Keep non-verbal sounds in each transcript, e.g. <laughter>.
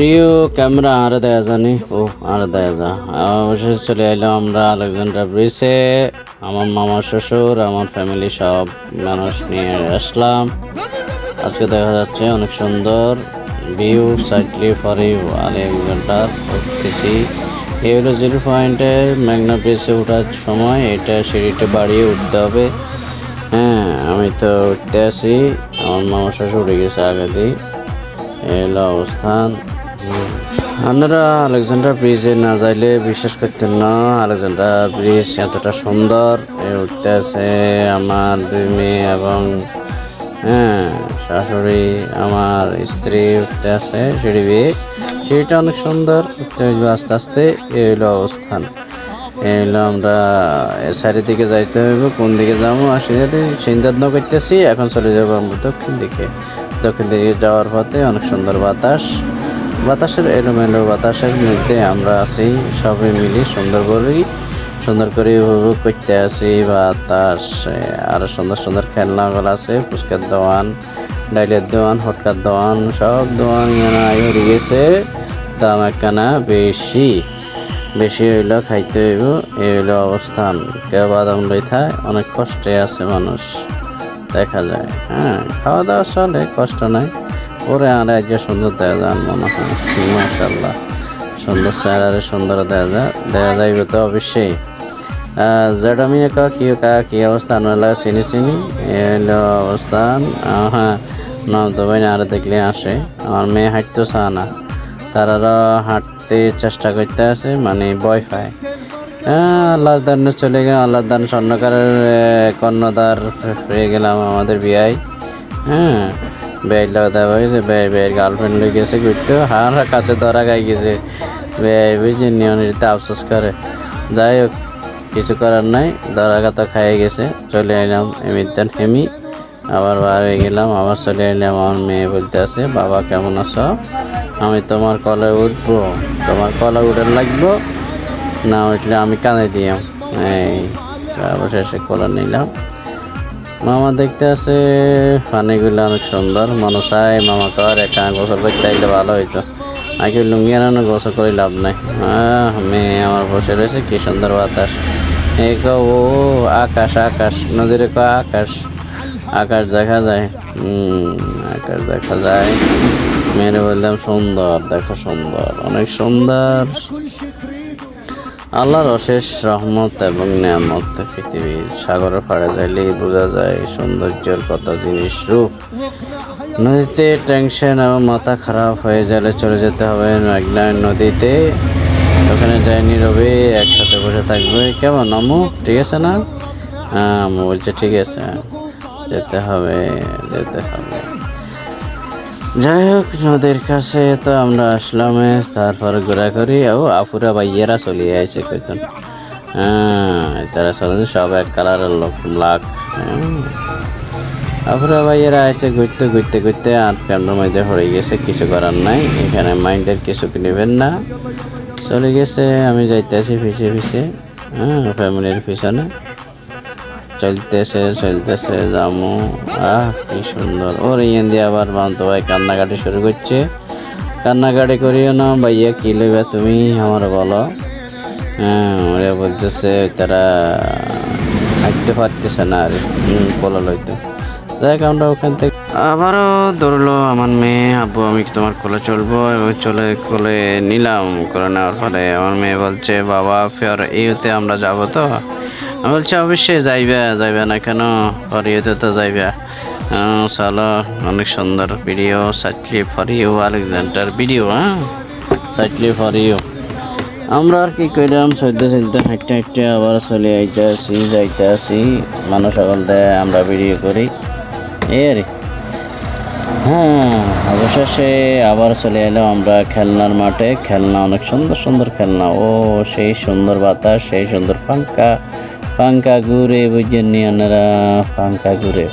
Rio camera আরে দেয়া জানি। ও, আরে দেয়া যা। অবশেষে চলে এলাম আমরা আলেকজান্ডার ব্রিজে আমার মামা শ্বশুর, আমার ফ্যামিলি সব মানুষ নিয়ে আসলাম। আজকে দেখা যাচ্ছে অনেক সুন্দর ভিউ সাইটলি ফরি আলেকজান্ডার উঠতেছি এই হলো জিরো পয়েন্টের ম্যাগনা ব্রিজে ওঠার সময়। এটা সিঁড়িটা বাড়িয়ে উঠতে হবে। হ্যাঁ আমি তো উঠতে আসি। আমার মামা শ্বশুর উঠে গেছে আগে দিয়ে। এই হলো অবস্থান। আপনারা আলেকজান্ডার ব্রিজে না যাইলে বিশ্বাস করতেন না, আলেকজান্ডার ব্রিজ এতটা সুন্দর। উঠতে আছে আমার দুই মেয়ে এবং হ্যাঁ শাশুড়ি, আমার স্ত্রী উঠতে আছে সিঁড়ি বেয়ে সিঁড়িটা অনেক সুন্দর, উঠতে হইল আস্তে আস্তে এই হইল অবস্থান। এই হলো আমরা চারিদিকে যাইতে হইব, কোন দিকে যাব আর সেটা চিন্তা ভাবনা করতেছি, এখন চলে যাব আমরা দক্ষিণ দিকে। দক্ষিণ দিকে যাওয়ার পথে অনেক সুন্দর বাতাস। বাতাসের এলোমেলো বাতাসের মধ্যে আমরা আছি, সবাই মিলে সুন্দর করেই সুন্দর করে উপভোগ করতে আছি, বাতাস আরও সুন্দর সুন্দর খেলনাগুলো আছে, ফুচকার দোয়ান ডাইলের দোয়ান হটকার দোয়ান সব দোয়ান হয়ে গেছে। দাম একখানা বেশি বেশি হইল খাইতে হইব এই হইল অবস্থান। কেউ বাদাম লইথায় অনেক কষ্টে আছে মানুষ, দেখা যায় হ্যাঁ খাওয়া দাওয়া চলে, কষ্ট নাই। ওরে আর রাজ্য সুন্দর দেওয়া যান মনে হয় মাসাল্লাহ সুন্দর চেহারারে সুন্দর দেওয়া যায় দেওয়া যাইবে তো অবশ্যই। যেটা আমি কা কি কা কি অবস্থান হলো চিনি চিনি। এ হলো অবস্থান হ্যাঁ তো ভাই আর দেখলে আসে। আমার মেয়ে হাঁটতে চায় না। তারা হাঁটতে চেষ্টা করতে আছে মানে ভয় পায়। হ্যাঁ আল্লাহ দান চলে গেলাম আল্লাহ দান স্বর্ণকারের আহ, কর্ণধার পেয়ে গেলাম আমাদের বিয়াই হ্যাঁ। ব্যয় লাগা দেওয়া হয়েছে ব্যয় ব্যয়ের গার্লফ্রেন্ড লই গেছে ঘুরতে। হার কাছে ধরা গাই গেছে। ব্যয় বুঝে নিয়মিত আফসোস করে। যাই হোক, কিছু করার নাই। ধরা খাইয়ে গেছে। চলে এলাম এমিদান হেমি। আবার বার হয়ে গেলাম, আবার চলে এলাম। আমার মেয়ে বলতে আছে, বাবা, কেমন আছো? আমি তোমার কলে উঠবো। তোমার কলে উঠে লাগবো। না উঠলে আমি কানে দিয়াম। এই অবশেষে কলে নিলাম। মামা দেখতে আছে, পানিগুলো অনেক সুন্দর। মনে চায় মামা কর, একা গোসল করতে আইলে ভালো হইতো। আগে লুঙ্গি আনানো গোসল করে লাভ নাই। মেয়ে আমার বসে রয়েছে, কি সুন্দর বাতাস। এই ক, ও, আকাশ আকাশ, নদীরে ক আকাশ। আকাশ দেখা যায়। আকাশ দেখা যায়। মেয়েরে বললাম, সুন্দর, দেখো সুন্দর, অনেক সুন্দর। আল্লাহর অশেষ রহমত এবং নিয়ামত পৃথিবীর সাগরের পাড়ে যাইলেই বোঝা যায় সৌন্দর্যের কত জিনিস রূপ। নদীতে টেনশন এবং মাথা খারাপ হয়ে গেলে চলে যেতে হবে মেঘনায় নদীতে। ওখানে যাই নীরবে, একসাথে বসে থাকবে। কেমন আমু ঠিক আছে না? হ্যাঁ আমু বলছে, ঠিক আছে, যেতে হবে যেতে হবে। যাই হোক নদীর কাছে তো আমরা আসলাম তারপর তারপরে ঘোরাঘুরি ও, আপুরা ভাইয়েরা চলে কইতেন হ্যাঁ তারা চলে সব এক কালারের লোক, ব্ল্যাক। আপুরা ভাইয়েরা আইসে ঘুরতে ঘুরতে ঘুরতে, আর ক্যামেরার মধ্যে হয়ে গেছে, কিছু করার নাই। এখানে মাইন্ডের কিছু নেবেন না। চলে গেছে, আমি যাইতেছি পিছিয়ে পিছিয়ে হ্যাঁ ফ্যামিলির পিছনে। চলতেছে চলতেছে, জামু। আহ, কি সুন্দর। ওর ইয়ান দিয়ে আবার বান্ত ভাই কান্নাকাটি শুরু করছে। কান্নাকাটি করিও না, ভাইয়া, কি লইবা তুমি আমার বলো। হ্যাঁ ওরা বলতেছে, তারা হাঁটতে পারতেছে না আর কোলা লইতে। যাই আমরা ওখান থেকে আবারও ধরলো আমার মেয়ে, আব্বু, আমি তোমার কোলে চলবো? এবং চলে, কোলে নিলাম। করে নেওয়ার ফলে আমার মেয়ে বলছে, বাবা, ফের ইউতে আমরা যাব তো? বলছি, অবশ্যই যাইবে যাইবে না কেন? ফর তো যাইবে। চলো, অনেক সুন্দর video sightly for you Alexander video হ্যাঁ? সাইটলি ফর ইউ আমরা আর কি করলাম চলতে চলতে, হাঁটতে হাঁটতে আবার চলে আইতে আসি যাইতে আসি মানুষ দেয় আমরা ভিডিও করি। এই আর হ্যাঁ অবশেষে আবার চলে এলাম আমরা খেলনার মাঠে। খেলনা অনেক সুন্দর সুন্দর খেলনা। ও, সেই সুন্দর বাতাস, সেই সুন্দর পাঙ্কা পাঙ্কা ঘুরে বুঝছেন নি আপনারা? পাঙ্কা ঘুরে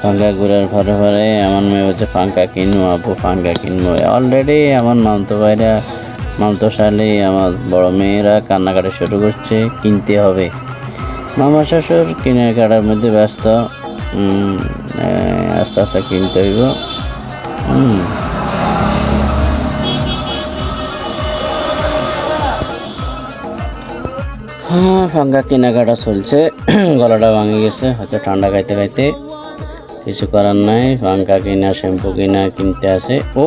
পাঙ্কা ঘুরার ঘরে ঘরে আমার মেয়ে বলছে, পাঙ্কা কিনবো আপু, পাঙ্কা কিনবো। অলরেডি আমার মামতো ভাইরা মামতো শালি আমার বড় মেয়েরা কান্নাকাটি শুরু করছে, কিনতে হবে। মামা শ্বশুর কেনাকাটার মধ্যে ব্যস্ত। আস্তে আস্তে কিনতে হইব। হুম হ্যাঁ ফাঙ্গা কেনাকাটা চলছে। <clears throat> গলাটা ভাঙে গেছে, হয়তো ঠান্ডা খাইতে খাইতে কিছু করার নাই, ফাঙ্কা কিনা, শ্যাম্পু কিনা, কিনতে আছে। ও,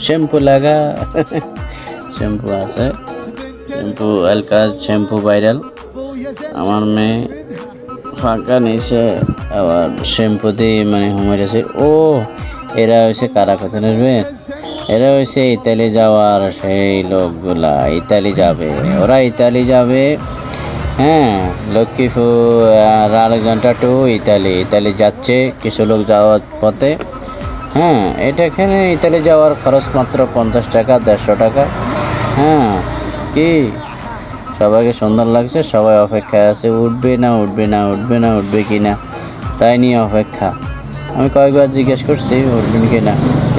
শ্যাম্পু লাগা। <laughs> শ্যাম্পু আছে। শ্যাম্পু এলকাজ শ্যাম্পু ভাইরাল। আমার মেয়ে ফাঁকা নিয়েছে, আবার শ্যাম্পু দিয়ে মানে হুমেছে ও, এরা হয়েছে কারা কথা নেবে এরা হয়েছে ইতালি যাওয়ার সেই লোকগুলা। ইতালি যাবে। ওরা ইতালি যাবে। হ্যাঁ লক্ষ্মীপুর আর আলেকজান্ডার টু, ইতালি। ইতালি যাচ্ছে, কিছু লোক যাওয়ার পথে। হ্যাঁ এটা এখানে ইতালি যাওয়ার খরচ মাত্র পঞ্চাশ টাকা, দেড়শো টাকা। হ্যাঁ কি? সবাইকে সুন্দর লাগছে, সবাই অপেক্ষায় আছে, উঠবে না উঠবে না উঠবে না, উঠবে কি না? তাই নিয়ে অপেক্ষা। আমি কয়েকবার জিজ্ঞেস করছি, উঠবেন কি না?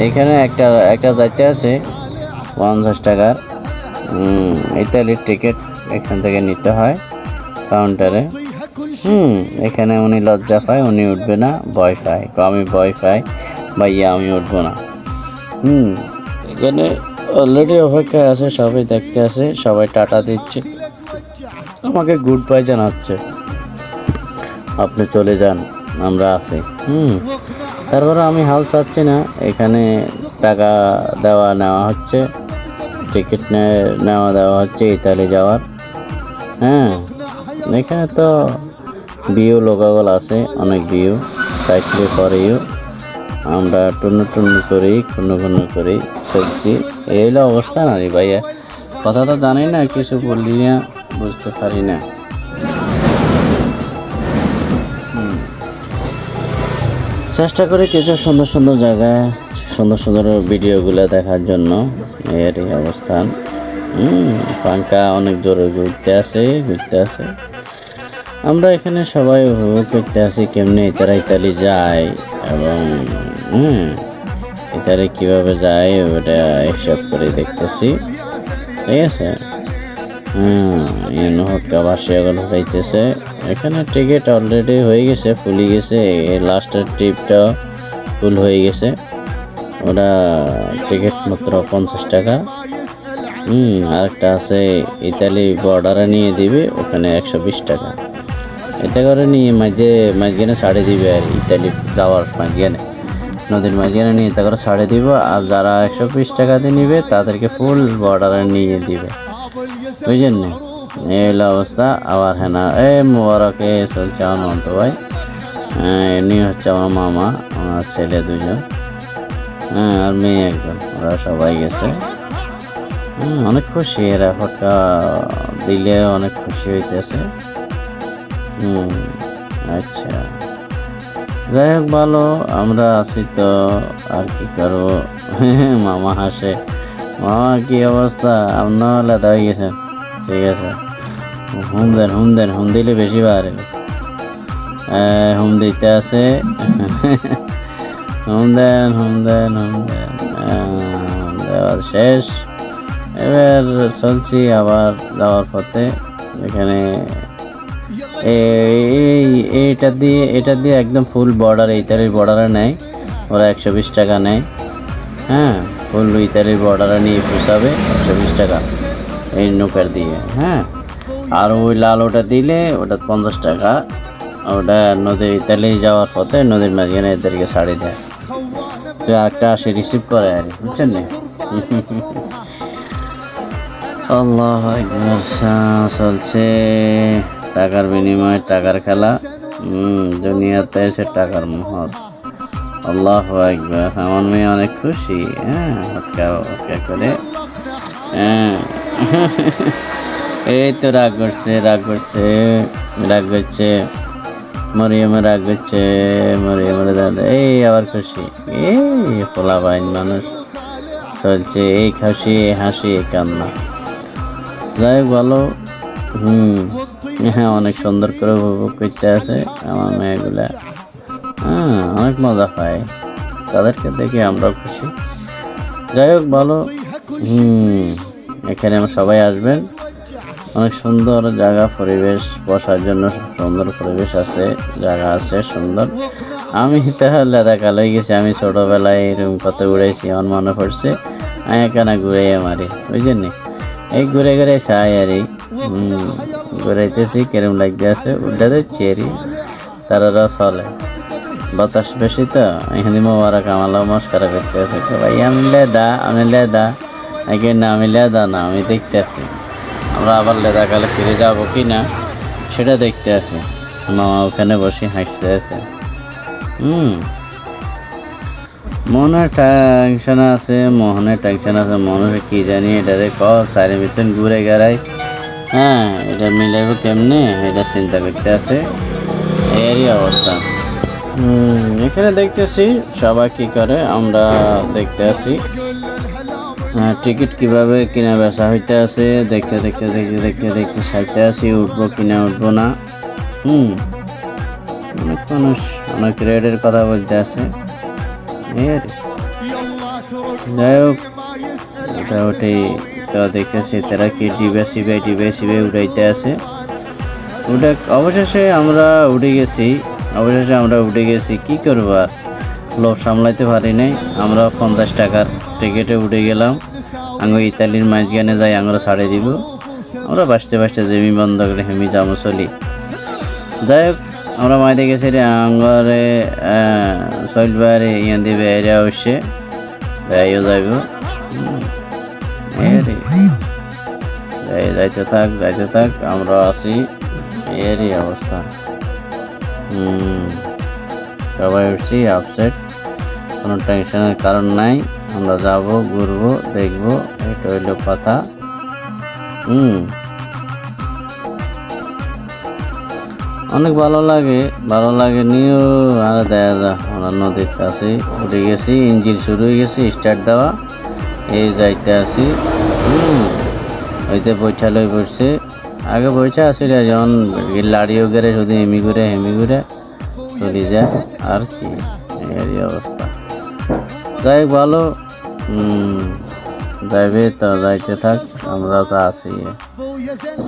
এখানে একটা একটা যাইতে আছে, পঞ্চাশ টাকার। ইতালির টিকিট এখান থেকে নিতে হয়। কাউন্টারে হুম, এখানে উনি লজ্জা পায়, উনি উঠবে না, ভয় পায়। আমি ভয় পাই, ভাইয়া, আমি উঠবো না। হুম। এখানে অলরেডি অপেক্ষায় আছে, সবাই দেখতে আছে, সবাই টাটা দিচ্ছে। আমাকে গুড বাই জানাচ্ছে। আপনি চলে যান, আমরা আছি। হুম। তারপরে আমি হাল চাচ্ছি না, এখানে টাকা দেওয়া নেওয়া হচ্ছে, টিকিট নেওয়া দেওয়া হচ্ছে ইতালি যাওয়ার। হ্যাঁ। এখানে তো বিউ লোকাগল আছে, অনেক বিউ। চাকরি করেও আমরা টুনু টুনু করি খুনু খুনু করি চলছি এই হলো অবস্থা না রে ভাইয়া? কথা তো জানি না, কিছু বললি না, বুঝতে পারি না। চেষ্টা করি কিছু সুন্দর সুন্দর জায়গা সুন্দর সুন্দর ভিডিওগুলো দেখার জন্য। এরই অবস্থান। পাঙ্কা অনেক জোরে ঘুরতে আসে ঘুরতে আসে আমরা এখানে সবাই উপভোগ করতে আসি কেমনি তারা ইতালি যায় এবং, হুম, ইতালি কীভাবে যায় ওটা হিসাব করে দেখতেছি। ঠিক আছে? হুম ইউনোহটটা বাসিয়াগুলো যাইতেছে। এখানে টিকিট অলরেডি হয়ে গেছে ফুলি গেছে। লাস্টের ট্রিপটা ফুল হয়ে গেছে। ওরা টিকিট মাত্র পঞ্চাশ টাকা। হুম, আরেকটা আছে, ইতালি বর্ডারে নিয়ে দিবে, ওখানে একশো বিশ টাকা। এতে করে নিয়ে মাঝে মাঝখানে ছাড়ে দিবে আর ইতালি যাওয়ার মাঝখানে। নদীর মাঝখানে নিয়ে এতে করে ছাড়ে দিব আর যারা একশো বিশ টাকা দিয়ে নিবে তাদেরকে ফুল বর্ডারে নিয়ে দিবে। বুঝলেন নি? এই হলো অবস্থা। আবার হ্যাঁ না এ মোবারকে চলছে আমার মন্ত ভাই। হ্যাঁ, এমনি হচ্ছে আমার মামা আমার ছেলে দুজন। হ্যাঁ আর মেয়ে একজন ওরা সবাই গেছে। হুম, অনেক খুশি এরা ফটো দিলে অনেক খুশি হইতেছে। আচ্ছা। যাই হোক ভালো, আমরা আছি তো, আর কি করব? <laughs> মামা হাসে। মামা, কি অবস্থা? আপনার আলাদা হয়ে গেছে ঠিক আছে। হুম, দেন হুম দেন, হুম দিলে বেশি বাড়ে। হুম দিতে আছে। <laughs> হুম দেন হুম দেন হুম দেন। দেওয়ার শেষ। এবার চলছি আবার যাওয়ার পথে। এখানে এই, এইটা দিয়ে, এটা দিয়ে একদম ফুল বর্ডার ইতালির বর্ডারে নেয়। ওরা একশো বিশ টাকা নেয়। হ্যাঁ ফুল ইতালির বর্ডারে নিয়ে পুষাবে একশো বিশ টাকা এই নৌকার দিয়ে হ্যাঁ। আর ওই লাল ওটা দিলে ওটা পঞ্চাশ টাকা, ওটা নদী ইতালি যাওয়ার পথে নদীর মাঝখানে এদেরকে শাড়ি দেয়। তো একটা আসে রিসিভ করে আর বুঝছেন না? <laughs> আল্লাহ চলছে। টাকার বিনিময়ে টাকার খেলা। দুনিয়াতে এসে টাকার মোহর। আল্লাহ একবার আমার মেয়ে অনেক খুশি। হ্যাঁ করে। হ্যাঁ। এই তো রাগ করছে রাগ করছে রাগ করছে। মরিয়মে রাগ করছে, মরিয়মের দাদা। এই, আবার খুশি। এই পোলা বাইন মানুষ। চলছে, এই এই হাসি কান্না। যাই হোক, ভালো। হুম হ্যাঁ অনেক সুন্দর করে উপভোগ করতে আছে আমার মেয়েগুলা। হ্যাঁ অনেক মজা পায় তাদেরকে দেখে আমরাও খুশি। যাই হোক, ভালো। হুম, এখানে আমরা সবাই আসবেন। অনেক সুন্দর জায়গা, পরিবেশ, বসার জন্য সুন্দর পরিবেশ আছে, জায়গা আছে সুন্দর। আমি তাহলে দেখা লই গেছি, আমি ছোটবেলায় এরকম কত উড়াইছি আমার মনে পড়ছে। আমি এখানে ঘুরে মারি বুঝলেন এই ঘুরে ঘুরে চাই আর এই। ঘুরাইতেছি, কেরম লাগতে আছে। ওটাতে চেরি তারা চলে। বাতাস বেশি তো, এখানে মোবারা কামালা মস্কারা করতে আছে। ভাই, আমি লেদা আমি লেদা। নাকি না, আমি লেদা না, আমি দেখতে আছি। আমরা আবার লেদা কালে ফিরে যাব কি না, সেটা দেখতে আছি। মামা ওখানে বসে হাসতে আছে। হুম। মনের টেনশন আছে মোহনের টেনশন আছে মনের কি জানি এটারে ক সারি মিতন ঘুরে গেড়াই হ্যাঁ এটা মিলাইব কেমনে? এটা চিন্তা করতে আছে। এরই অবস্থা। এখানে দেখতেছি সবাই কি করে আমরা দেখতে আছি। হ্যাঁ, টিকিট কীভাবে কিনা বেচা হইতে আছে দেখতে দেখতে দেখতে দেখতে দেখতে সাইতে আছি উঠবো কিনা উঠবো না। হুম অনেক মানুষ অনেক রেডের কথা বলতে আছে। যাই হোক মোটামুটি তো দেখতেছি, তারা কি ডিবে সিবে ডিবে সিবে উঠাইতে আছে? উঠে অবশেষে আমরা উঠে গেছি। অবশেষে আমরা উঠে গেছি, কি করব? আর লোভ সামলাইতে পারি নাই। আমরা পঞ্চাশ টাকার টিকিটে উঠে গেলাম। আঙ্গ ইতালির মাঝখানে যাই আমরা ছাড়ে দিব। আমরা বাঁচতে বাঁচতে জমি বন্ধ করে হেমি যাব, চলি। যাই হোক, আমরা মাইতে গেছি রে, আঙ্গরে চলবারে ইয়ান দিবে এরিয়া অবশ্যই ব্যয়ও যাইব। এই রে এই, যাইতে থাক যাইতে থাক, আমরা আছি। এরই অবস্থা। হুম, সবাই উঠছি আপসেট কোনো টেনশনের কারণ নাই। আমরা যাব, ঘুরবো, দেখব। এটা হইল কথা। হুম। অনেক ভালো লাগে ভালো লাগে নিয়েও আর দেখা যা, আমরা নদীর কাছে উঠে গেছি, ইঞ্জিন শুরু হয়ে গেছে স্টার্ট দেওয়া। এই যাইতে আসি। হুম হইতে বৈঠা লই পড়ছে আগে বৈঠা আসি রে, যখন লাড়িও গেলে শুধু হেমি ঘুরে হেমি ঘুরে চলে যায়। আর কি এই অবস্থা। যাই হোক ভালো যাইবে তো, যাইতে থাক, আমরা তো আছি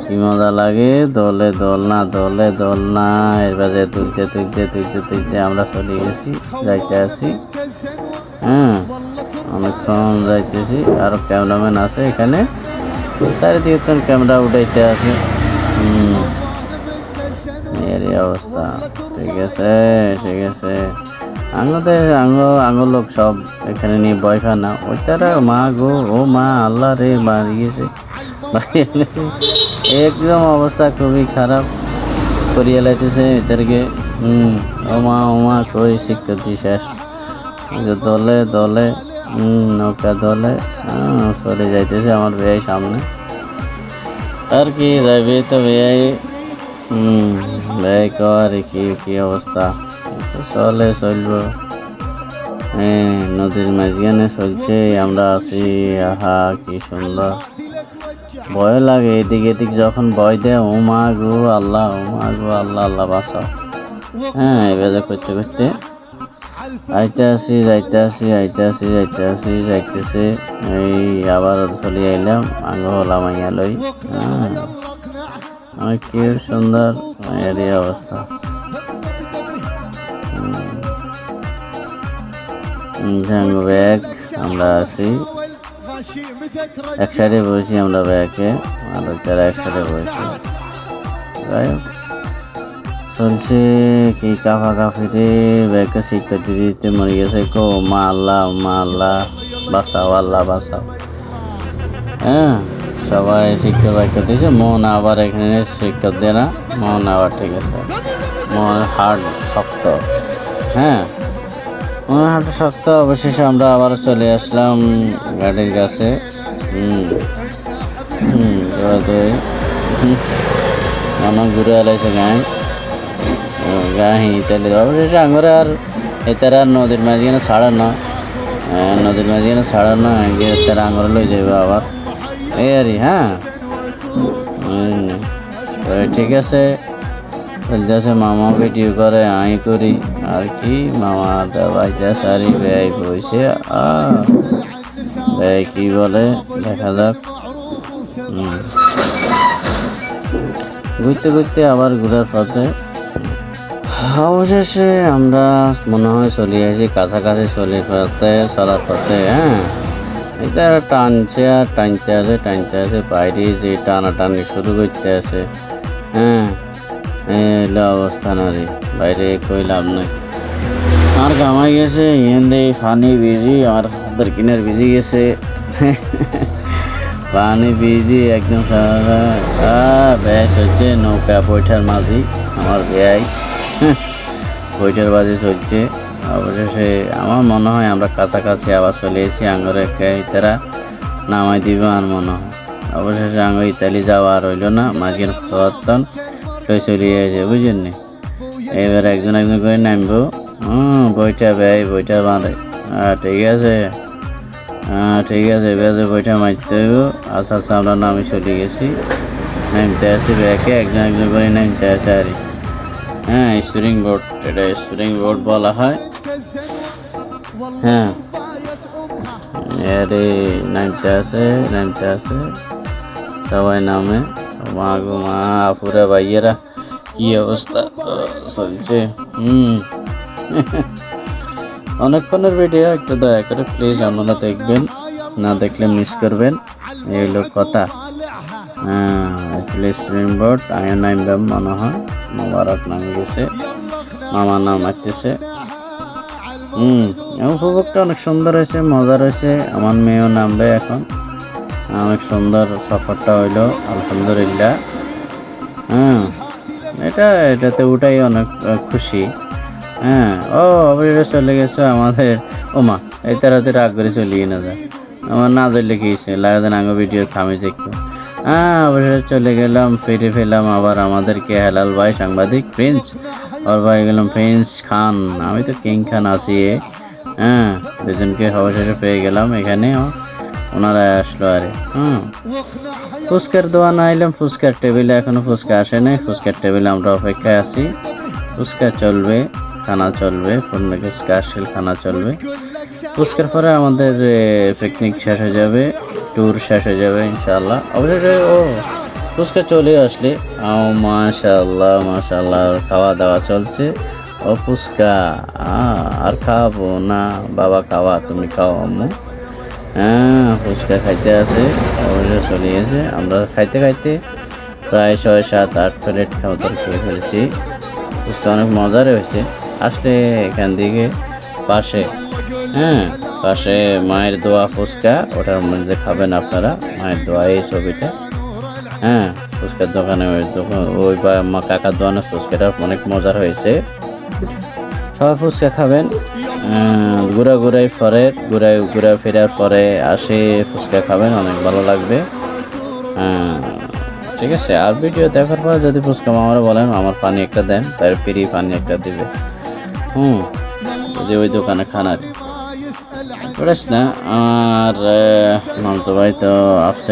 কি মজা লাগে, দলে দল না, দলে দল না, এর বাজে তুলতে তুলতে তুলতে তুলতে আমরা চলে গেছি, যাইতে আসি। হ্যাঁ অনেকক্ষণ যাইতেছি, আর ক্যামেরাম্যান আছে এখানে। চারিদিকে তো ক্যামেরা উঠাইতে আছে। এরই অবস্থা। ঠিক আছে ঠিক আছে। আঙতে আঙ আঙ লোক সব এখানে নিয়ে খায় না। ওই তারা মা গো, ও মা, আল্লাহ রে মারি গেছে একদম অবস্থা খুবই খারাপ। করিয়া লাইতেছে এদেরকে। হুম। ও মা ও মা, কই শিক্ষার্থী শেষ? দলে দলে। নৌকা দলে সরে যাইতেছে আমার বেয়াই সামনে। আর কি যাইবে তো বেয়াই হুম বেয়াই কর কি কি অবস্থা? চলে চলবো। হ্যাঁ নদীর মাঝখানে চলছে, আমরা আছি, আহা, কি সুন্দর। ভয় লাগে, এদিক এদিক যখন ভয় দেয়, ও মা গো, আল্লাহ, ও মা গো, আল্লাহ আল্লাহ, বাঁচাও। হ্যাঁ এবারে করতে করতে আইতে আসি যাইতে আসি আইতে আসি যাইতেছে। এই আবার চলে আইলাম, আঙ্গ হলাম লই। হ্যাঁ কি সুন্দর এরই অবস্থা। ঝাঙ্গু ব্যাগ আমরা আছি। এক সাইডে বসি আমরা ব্যাগে, আর তারা এক সাইডে বসি। যাই হোক। চলছে কি কাফা কাফিরে ব্যাগকে শিক্ষা দিতে মরে গেছে কো, মা আল্লাহ মা আল্লাহ, বাঁচাও আল্লাহ বাঁচাও। হ্যাঁ সবাই শিক্ষা বাক্য দিয়েছে, মন আবার এখানে শিক্ষা দেয় না, মন আবার ঠিক আছে। মন হার্ড শক্ত। হ্যাঁ মন হার্ড শক্ত, অবশেষে আমরা আবার চলে আসলাম গাড়ির কাছে। হুম হুম ঘুরে এলাইছে গায়ে গাহি চলে অবশেষে আঙরে আর এতারা আর নদীর মাঝখানে ছাড়া না নদীর মাঝখানে ছাড়া না তারা আঙরে লই যাবে আবার। এই আরই হ্যাঁ? ঠিক আছে। বলতেছে, মামা ভিডিও করে আই করি। আর কি, মামা দেওয়াইতে সারি ব্যয় বইছে ব্যয় কি বলে? দেখা যাক। ঘুরতে ঘুরতে আবার ঘোরার পথে অবশেষে আমরা, মনে হয় চলে আসি কাছাকাছি চলে পথে চলার পথে হ্যাঁ? এটা টানছে আর টানতে আছে টানতে আছে, বাইরে যে টানা টানি শুরু করতে আছে হ্যাঁ? এলো অবস্থা না রে, বাইরে কই লাভ নাই। আর কামাই গেছে হিন্দে পানি বিজি আর হাতের কিনার ভিজি গেছে। <laughs> পানি ভিজি একদম সারা ব্যাস হচ্ছে নৌকা বৈঠার মাঝি, আমার ভাই। বৈঠার বাজে চলছে। অবশেষে আমার মনে হয় আমরা কাছাকাছি আবার চলে এসেছি আঙ্গরে ইতারা নামাই দিব আর মনে হয়। অবশেষে আঙ্গ ইতালি যাওয়া আর হইল না, মাঝখান প্রবর্তন লই চলিয়ে আছে বুঝলেন নি? এবার একজন একজন করে নামবো। হুম বইটা ব্যয় বইটা বাঁধে। হ্যাঁ ঠিক আছে। হ্যাঁ ঠিক আছে বেজে বইটা মারতে হইব আচ্ছা আচ্ছা আমরা নামে চলে গেছি। নামতে আসি ব্যাকে, একজন একজন করে নামতে আসে আর। হ্যাঁ স্প্রিং বোর্ড, এটা স্প্রিং বোর্ড বলা হয়। হ্যাঁ। আরে নামতে আসে নামতে আসে সবাই নামে। মা গো মা, আপুরা ভাইয়েরা, কি অবস্থা? চলছে হুম। <laughs> অনেকক্ষণের ভিডিও একটু দয়া করে প্লিজ আপনারা দেখবেন, না দেখলে মিস করবেন। এই হলো কথা। হ্যাঁ আসলে সুইমিং বোর্ড আয়ন নামবাম মনে হয়। মোবারক গেছে মামা নাম আসতেছে হুম উপভোগটা অনেক সুন্দর হয়েছে মজা রয়েছে আমার মেয়েও নামবে এখন। অনেক সুন্দর সফরটা হইল, আলহামদুলিল্লাহ। হ্যাঁ এটা, এটাতে ওটাই অনেক খুশি। হ্যাঁ ও অবশ্যই চলে গেছে আমাদের, ও মা, এই তারাতে রাগ করে চলিয়ে না যায়। আমার না চললে কি লাগে আগে ভিডিও থামে একটু। হ্যাঁ অবশ্যই চলে গেলাম, ফিরে ফেলাম আবার আমাদেরকে হেলাল ভাই, সাংবাদিক, প্রিন্স। ওর ভাই গেলাম প্রিন্স খান, আমি তো কিং খান এ। হ্যাঁ দুজনকে অবশেষে পেয়ে গেলাম এখানে। ওনারা আসলো আরে, হুম। ফুচকার দোয়ান আইলাম, ফুচকার টেবিলে এখনও ফুচকা আসে নাই। ফুচকার টেবিলে আমরা অপেক্ষায় আছি। ফুচকা চলবে, খানা চলবে পূর্ণ কাশিল খানা চলবে। ফুচকার পরে আমাদের পিকনিক শেষ হয়ে যাবে। ট্যুর শেষ হয়ে যাবে ইনশাল্লাহ অবশ্যই ও ফুচকা চলে আসলে। ও মাশাল্লাহ মাশাল্লাহ খাওয়া দাওয়া চলছে। ও ফুচকা আর খাওয়াবো না। বাবা, খাওয়া, তুমি খাও, আম্মু। হ্যাঁ ফুচকা খাইতে আছে অবশ্যই চলে গেছে। আমরা খাইতে খাইতে প্রায় ছয়, সাত, আট প্লেট খাওয়া দাওয়া খেয়ে ফেলেছি। ফুচকা অনেক মজার হয়েছে। আসলে এখান থেকে পাশে হ্যাঁ পাশে মায়ের দোয়া ফুচকা ওটার মধ্যে খাবেন আপনারা মায়ের দোয়া এই ছবিটা। হ্যাঁ ফুচকার দোকানে ওই দোকান ওই বা কাকার দোকানে ফুচকাটা অনেক মজার হয়েছে। সবাই ফুচকা খাবেন। ঘুরা ঘুরাই পরে ঘুরাই ঘুরা ফেরার পরে আসে ফুচকা খাবেন অনেক ভালো লাগবে। হ্যাঁ, ঠিক আছে আর ভিডিও দেখার পর যদি ফুচকা মামারা বলেন আমার পানি একটা দেন তার ফ্রি পানি একটা দিবে। হুম যে ওই দোকানে খানার ওটাস না আর মামতো ভাই তো আপসেট